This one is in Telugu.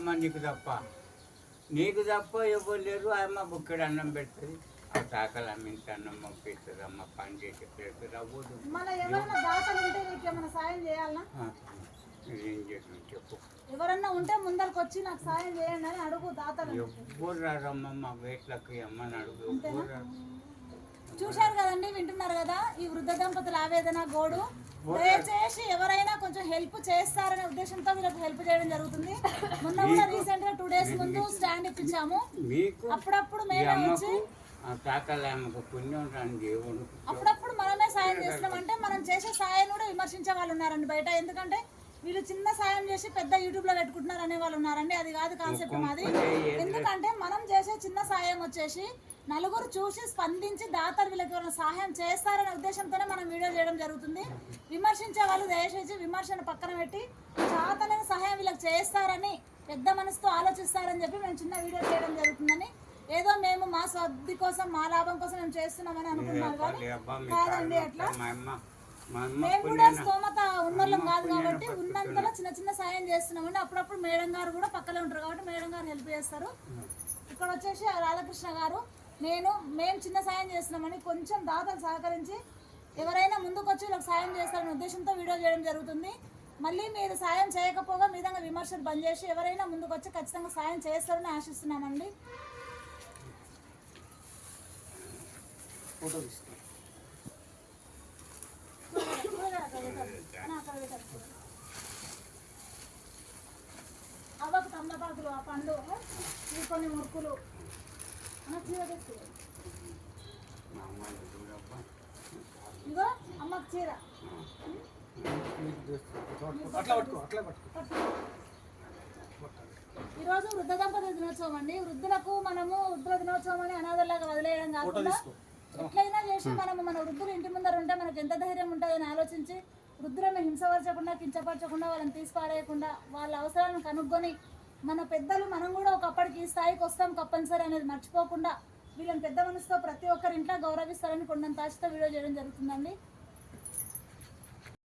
అమ్మ నీకు తప్ప. నీకు తప్ప ఎవరు లేరు. అమ్మ బుక్కడు అన్నం పెడుతుంది. ఆ తాకలు అమ్మ ఇంత అన్నం పంపిస్తుంది అమ్మ పని చేసి పెడుతుంది అవ్వదు ఏం చేసాను చెప్పు. ఎవరన్నా ఉంటే ముందరకు వచ్చి నాకు సాయం చేయండి అని అడుగు దాతలు. ఎవ్వరు రారమ్మ మా వేట్లకి అమ్మని అడుగు. ఎవ్వరు చూశారు కదండి వింటున్నారు కదా ఈ వృద్ధ దంపతుల ఆవేదన గోడు. దయచేసి ఎవరైనా కొంచెం హెల్ప్ చేస్తారనే ఉద్దేశంతో వీళ్ళకి హెల్ప్ చేయడం జరుగుతుంది. మొన్న కూడా రీసెంట్గా టూ డేస్ ముందు స్టాండ్ ఇప్పించాము. అప్పుడప్పుడు మేమే వచ్చి అప్పుడప్పుడు మనమే సాయం చేస్తున్నాం. అంటే మనం చేసే సాయం కూడా విమర్శించే వాళ్ళు ఉన్నారండి బయట. ఎందుకంటే వీళ్ళు చిన్న సాయం చేసి పెద్ద యూట్యూబ్లో పెట్టుకుంటున్నారు అనే వాళ్ళు ఉన్నారండి. అది కాదు కాన్సెప్ట్ మాది. ఎందుకంటే మనం చేసే చిన్న సాయం వచ్చేసి నలుగురు చూసి స్పందించి దాతలు వీళ్ళకి ఎవరైనా సహాయం చేస్తారనే ఉద్దేశంతోనే మనం వీడియో చేయడం జరుగుతుంది. విమర్శించే వాళ్ళు దయచేసి విమర్శను పక్కన పెట్టి చాతనైన సహాయం వీళ్ళకి చేస్తారని పెద్ద మనసుతో ఆలోచిస్తారని చెప్పి మేము చిన్న వీడియో చేయడం జరుగుతుందని ఏదో మేము మా స్వద్ది కోసం మా లాభం కోసం మేము చేస్తున్నామని అనుకుంటున్నారు కానీ కాదండి అట్లా. మేము కూడా స్తోమత ఉన్నోళ్ళం కాదు కాబట్టి ఉన్నంతలో చిన్న చిన్న సాయం చేస్తున్నామండి. అప్పుడప్పుడు మేడం గారు కూడా పక్కనే ఉంటారు కాబట్టి మేడం గారు హెల్ప్ చేస్తారు. ఇక్కడ వచ్చేసి రాధాకృష్ణ గారు నేను మేము చిన్న సాయం చేస్తున్నామని కొంచెం దాతలు సహకరించి ఎవరైనా ముందుకు వచ్చి వీళ్ళకి సాయం చేస్తారనే ఉద్దేశంతో వీడియో చేయడం జరుగుతుంది. మళ్ళీ మీరు సాయం చేయకపోగా మీ విధంగా విమర్శలు బంద్ చేసి ఎవరైనా ముందుకు వచ్చి ఖచ్చితంగా సాయం చేస్తారని ఆశిస్తున్నామండి. ఫోటో తమలపాకులు ఆ పండు ఇవి కొన్ని మురుకులు. చీర తెచ్చు. అమ్మకు చీర. ఈరోజు వృద్ధ దంపతుల దినోత్సవం అండి. వృద్ధులకు మనము వృద్ధుల దినోత్సవం అని అనాథలాగా వదిలేయడం కాకుండా ఎట్లయినా చేసి మనము మన వృద్ధులు ఇంటి ముందర ఉంటే మనకు ఎంత ధైర్యం ఉంటుందని ఆలోచించి వృద్ధులను హింసపరచకుండా కించపరచకుండా వాళ్ళని తీసిపారేయకుండా వాళ్ళ అవసరాలను కనుక్కొని మన పెద్దలు మనం కూడా ఒకప్పటికి ఈ స్థాయికి వస్తాం తప్పనిసరి అనేది మర్చిపోకుండా వీళ్ళని పెద్ద మనసుతో ప్రతి ఒక్కరి ఇంట్లో గౌరవిస్తారని కొండంత ఆశతో వీడియో చేయడం జరుగుతుందండి.